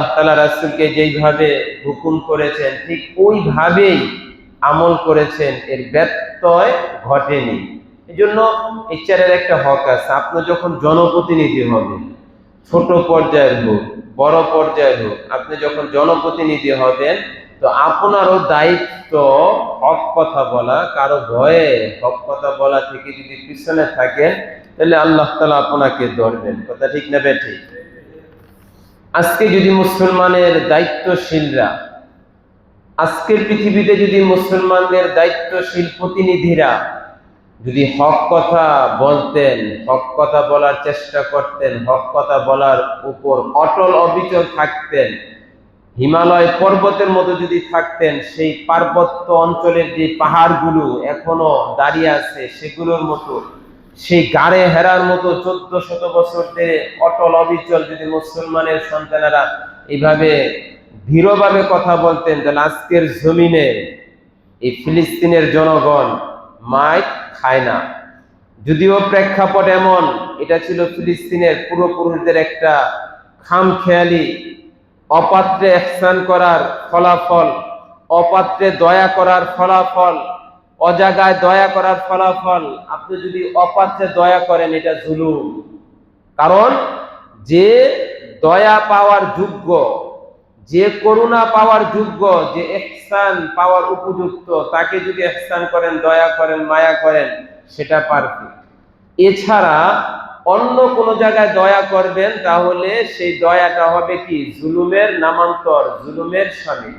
আল্লাহ রাসুলকে যেইভাবে হুকুম করেছেন, ঠিক ওইভাবেই আমল করেছেন, এর ব্যত্যয় ঘটেনি। এই জন্য ইচ্ছারের একটা হক আছে, আপনি যখন জনপ্রতিনিধি হবেন, ছোট পর্যায়ের হোক, বড় পর্যায়ের হোক, আপনি যখন জনপ্রতিনিধি হবেন, তো আপনারও দায়িত্ব হক কথা বলা, কারও ভয়ে হক কথা বলা থেকে যদি পিছনে থাকেন, তাহলে আল্লাহ তালা আপনাকে ধরবেন। কথা ঠিক নেবে ঠিক? আজকে যদি মুসলমানের দায়িত্বশীলরা, আজকের পৃথিবীতে যদি মুসলমানদের দায়িত্বশীল প্রতিনিধিরা যদি হক কথা বলতেন, হক কথা বলার চেষ্টা করতেন, হক কথা বলার উপর অটল অবিচল থাকতেন, হিমালয় পর্বতের মতো যদি থাকতেন, সেই পার্বত্য অঞ্চলের যে পাহাড়গুলো এখনও দাঁড়িয়ে আছে, সেগুলোর মতো সেই গাড়ে হেরার মতো চোদ্দ শত বছর ধরে অটল অবিচল যদি মুসলমানের সন্তানেরা এইভাবে দৃঢ়ভাবে কথা বলতেন, তাহলে আজকের জমিনে এই ফিলিস্তিনের জনগণ মাইক খায় না। যদিও প্রেক্ষাপট এমন, এটা ছিল ফিলিস্তিনের পূর্বপুরুষদের একটা খামখেয়ালি, অপাত্রে এহসান করার ফলাফল, অপাত্রে দয়া করার ফলাফল অজাগায় দয়া করার ফলাফল আপনি যদি অপাত্রে দয়া করেন, এটা জুলুম। কারণ যে দয়া পাওয়ার যোগ্য, যে করুণা পাওয়ার যোগ্য, যে এহসান পাওয়ার উপযুক্ত, তাকে যদি এহসান করেন, দয়া করেন, মায়া করেন, সেটা পারফেক্ট এছাড়া অন্য কোনো জায়গায় দয়া করবেন, তাহলে সেই দয়াটা হবে কি? জুলুমের নামান্তর, জুলুমের স্বামী